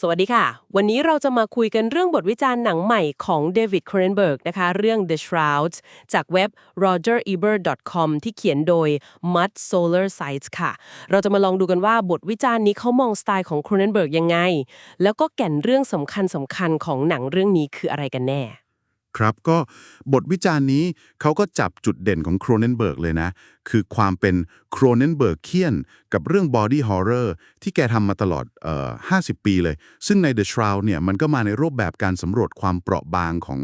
สวัสดีค่ะ วันนี้เราจะมาคุยกันเรื่องบทวิจารณ์หนังใหม่ของเดวิดครนเบิร์กนะคะ เรื่อง The Shrouds จากเว็บ rogerebert.com ที่เขียนโดย Mud Solar Sites ค่ะ เราจะมาลองดูกันว่าบทวิจารณ์นี้เขามองสไตล์ของครนเบิร์กยังไง แล้วก็แก่นเรื่องสำคัญสำคัญของหนังเรื่องนี้คืออะไรกันแน่ ครับก็บทวิจารณ์นี้เขาก็จับจุดเด่นของโครเนนเบิร์กเลยนะ คือความเป็นโครเนนเบิร์กเคียนกับเรื่องบอดี้ฮอร์เรอร์ที่แกทำมาตลอดเอ่อ50 ปีเลย ซึ่งใน The Shroud เนี่ยมันก็มาในรูปแบบการสำรวจความเปราะบางของ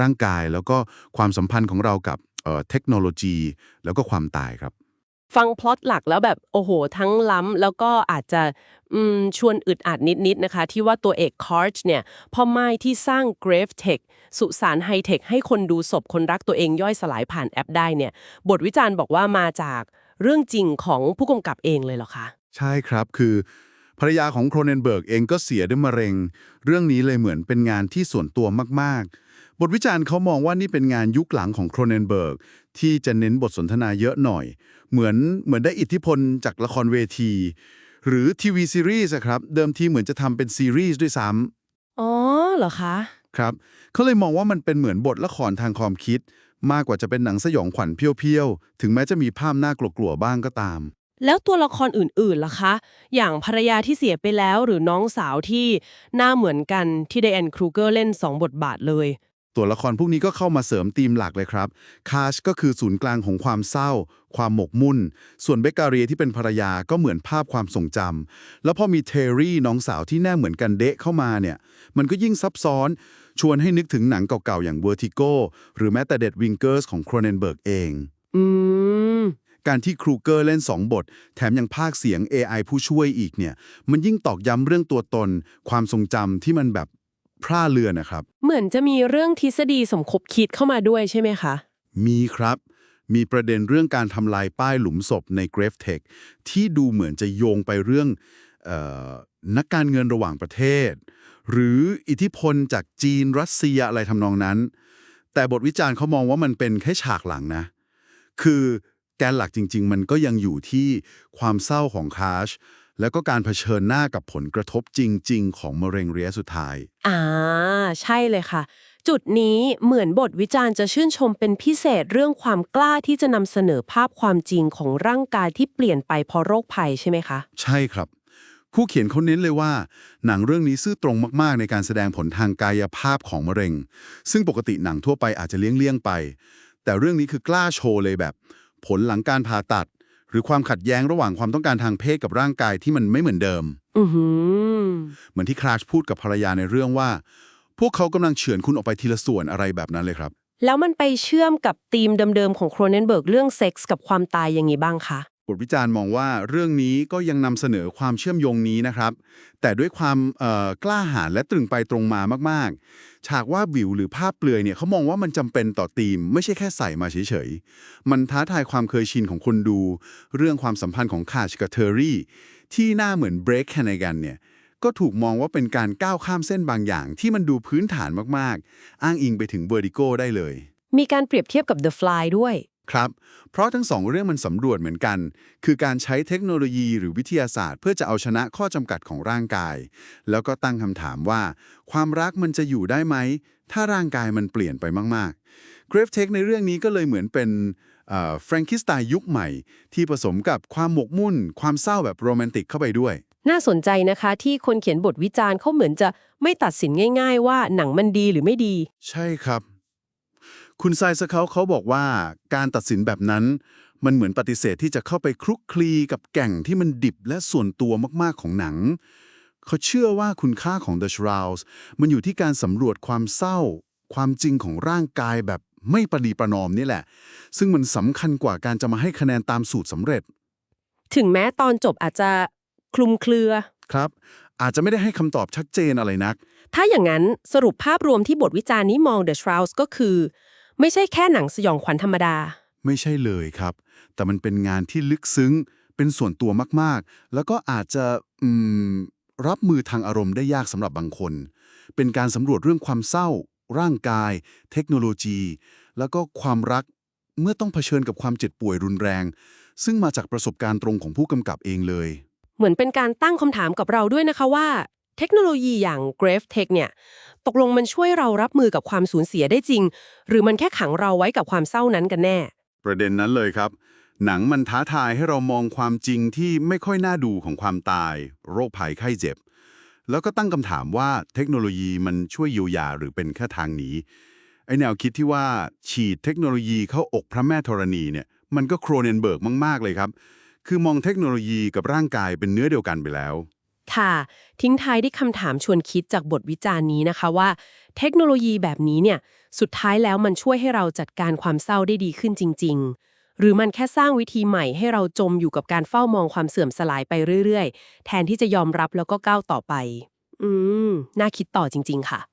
ร่างกาย แล้วก็ความสัมพันธ์ของเรากับเอ่อเทคโนโลยี แล้วก็ความตายครับ ฟังพล็อตหลักแล้วแบบโอ้โห ทั้งล้ำแล้วก็อาจจะชวนอึดอัดนิดๆนะคะ ที่ว่าตัวเอกคอร์ชเนี่ยพ่อไม้ที่สร้าง Grave Tech สุสานไฮเทคให้คนดูศพคนรักตัวเองย่อยสลายผ่านแอปได้เนี่ยบทวิจารณ์บอกว่ามาจากเรื่องจริงของผู้กำกับเองเลยเหรอคะ ใช่ครับคือภรรยาของโครเนนเบิร์กเองก็เสียด้วยมะเร็ง เรื่องนี้เลยเหมือนเป็นงานที่ส่วนตัวมากๆ บทวิจารณ์เขามองว่านี่เป็นงานยุคหลังของโครเนนเบิร์ก ที่จะเน้นบทสนทนาเยอะหน่อย เหมือนเหมือนได้อิทธิพลจากละครเวที หรือทีวีซีรีส์อะครับ เดิมทีเหมือนจะทำเป็นซีรีส์ด้วยซ้ำอ๋อเหรอคะครับเขาเลยมองว่ามันเป็นเหมือนบทละครทางความคิด มากกว่าจะเป็นหนังสยองขวัญเพียวๆ ถึงแม้จะมีภาพน่ากลัวๆบ้างก็ตาม แล้วตัวละครอื่นๆล่ะคะ อย่างภรรยาที่เสียไปแล้วหรือน้องสาวที่หน้าเหมือนกันที่ไดแอนครูเกอร์เล่นสองบทบาทเลย ตัวละครพวกนี้ก็เข้ามาเสริมธีมหลักเลยครับ คาชก็คือศูนย์กลางของความเศร้า ความหมกมุ่น ส่วนเบเกอเรียที่เป็นภรรยาก็เหมือนภาพความทรงจำแล้วพอมีเทอรี่น้องสาวที่แน่เหมือนกันเดะเข้ามาเนี่ย มันก็ยิ่งซับซ้อน ชวนให้นึกถึงหนังเก่าๆ อย่าง Vertigo หรือแม้แต่เด็ดวิงเกอร์สของโครเนนเบิร์กเอง อืมการที่ครูเกอร์เล่น 2 บท แถมยังพากย์เสียง AI ผู้ช่วยอีกเนี่ย มันยิ่งตอกย้ำเรื่องตัวตน ความทรงจำที่มันแบบ พร่าเลือนนะครับ เหมือนจะมีเรื่องทฤษฎีสมคบคิดเข้ามาด้วยใช่ไหมคะ มีครับ มีประเด็นเรื่องการทำลายป้ายหลุมศพใน Grave Tech ที่ดูเหมือนจะโยงไปเรื่องเออนักการเงินระหว่างประเทศ หรืออิทธิพลจากจีนรัสเซียอะไรทำนองนั้น แต่บทวิจารณ์เขามองว่ามันเป็นแค่ฉากหลังนะ คือแกนหลักจริง ๆ มันก็ยังอยู่ที่ความเศร้าของคาช แล้วก็การเผชิญหน้ากับผลกระทบจริง ๆ ของมะเร็งระยะสุดท้าย อ่า ใช่เลยค่ะ จุดนี้เหมือนบทวิจารณ์จะชื่นชมเป็นพิเศษเรื่องความกล้าที่จะนำเสนอภาพความจริงของร่างกายที่เปลี่ยนไปเพราะโรคภัยใช่ไหมคะ ใช่ครับ ผู้เขียนเขาเน้นเลยว่า หนังเรื่องนี้ซื่อตรงมากๆ ในการแสดงผลทางกายภาพของมะเร็ง ซึ่งปกติหนังทั่วไปอาจจะเลี่ยงๆไป แต่เรื่องนี้คือกล้าโชว์เลยแบบ ผลหลังการผ่าตัด หรือความขัดแย้งระหว่างความต้องการทางเพศกับร่างกายที่มันไม่เหมือนเดิม อือหือเหมือนที่คราชพูดกับภรรยาในเรื่องว่า พวกเขากำลังเฉือนคุณออกไปทีละส่วนอะไรแบบนั้นเลยครับ แล้วมันไปเชื่อมกับธีมเดิมๆของโครเนนเบิร์กเรื่องเซ็กส์กับความตายยังไงบ้างคะบ ทวิจารณ์มองว่าเรื่องนี้ก็ยังนำเสนอความเชื่อมโยงนี้นะครับ แต่ด้วยความกล้าหาญและตรึงไปตรงมามาก ๆ ฉากว่าวิวหรือภาพเปลือยเนี่ยเขามองว่ามันจำเป็นต่อธีม ไม่ใช่แค่ใส่มาเฉย ๆ มันท้าทายความเคยชินของคนดู เรื่องความสัมพันธ์ของคาชกับเทอรี่ ที่หน้าเหมือนเบรกแคนากันเนี่ยก็ถูกมองว่าเป็นการก้าวข้ามเส้นบางอย่าง ที่มันดูพื้นฐานมาก ๆ อ้างอิงไปถึงเบอร์ดิโกได้เลย มีการเปรียบเทียบกับ The Fly ด้วย ครับ เพราะทั้งสองเรื่องมันสำรวจเหมือนกัน คือการใช้เทคโนโลยีหรือวิทยาศาสตร์ เพื่อจะเอาชนะข้อจำกัดของร่างกาย แล้วก็ตั้งคำถามว่า ความรักมันจะอยู่ได้ไหม ถ้าร่างกายมันเปลี่ยนไปมากๆ Grave Tech ในเรื่องนี้ก็เลยเหมือนเป็นแฟรงกิสไตน์ยุคใหม่ ที่ผสมกับความหมกมุ่น ความเศร้าแบบโรแมนติกเข้าไปด้วย น่าสนใจนะคะที่คนเขียนบทวิจารณ์เขาเหมือนจะไม่ตัดสินง่าย ๆ ว่าหนังมันดีหรือไม่ดี ใช่ครับ คุณไซสเขาเขาบอกว่าการตัดสินแบบนั้น มันเหมือนปฏิเสธที่จะเข้าไปคลุกคลีกับแก่งที่มันดิบและส่วนตัวมากๆของหนัง เขาเชื่อว่าคุณค่าของ The Shrouds มันอยู่ที่การสำรวจความเศร้า ความจริงของร่างกายแบบไม่ประนีประนอมนี่แหละ ซึ่งมันสำคัญกว่าการจะมาให้คะแนนตามสูตรสำเร็จ ถึงแม้ตอนจบอาจจะคลุมเครือ ครับ อาจจะไม่ได้ให้คำตอบชัดเจนอะไรนัก ถ้าอย่างนั้นสรุปภาพรวมที่บทวิจารณ์นี้มอง The Shrouds ก็คือ ไม่ใช่แค่หนังสยองขวัญธรรมดา ไม่ใช่เลยครับ แต่มันเป็นงานที่ลึกซึ้ง เป็นส่วนตัวมากๆ แล้วก็อาจจะอืมรับมือทางอารมณ์ได้ยากสำหรับบางคน เป็นการสำรวจเรื่องความเศร้า ร่างกาย เทคโนโลยี แล้วก็ความรักเมื่อต้องเผชิญกับความเจ็บป่วยรุนแรง ซึ่งมาจากประสบการณ์ตรงของผู้กำกับเองเลย เหมือนเป็นการตั้งคำถามกับเราด้วยนะคะว่า เทคโนโลยีอย่าง Grave Tech เนี่ย ตกลงมันช่วยเรารับมือกับความสูญเสียได้จริง หรือมันแค่ขังเราไว้กับความเศร้านั้นกันแน่ ประเด็นนั้นเลยครับ หนังมันท้าทายให้เรามองความจริงที่ไม่ค่อยน่าดูของความตาย โรคภัยไข้เจ็บ แล้วก็ตั้งคำถามว่าเทคโนโลยีมันช่วยเยียวยาหรือเป็นแค่ทางหนีไอแนวคิดที่ว่าฉีดเทคโนโลยีเข้าอกพระแม่ธรณีเนี่ยมันก็โครเนนเบิร์กมาก ๆ เลยครับ คือมองเทคโนโลยีกับร่างกายเป็นเนื้อเดียวกันไปแล้ว ค่ะ ทิ้งท้ายด้วยคำถามชวนคิดจากบทวิจารณ์นี้นะคะว่า เทคโนโลยีแบบนี้เนี่ยสุดท้ายแล้วมันช่วยให้เราจัดการความเศร้าได้ดีขึ้นจริง ๆ หรือมันแค่สร้างวิธีใหม่ให้เราจมอยู่กับการเฝ้ามองความเสื่อมสลายไปเรื่อย ๆ แทนที่จะยอมรับแล้วก็ก้าวต่อไป อืม น่าคิดต่อจริง ๆ ค่ะ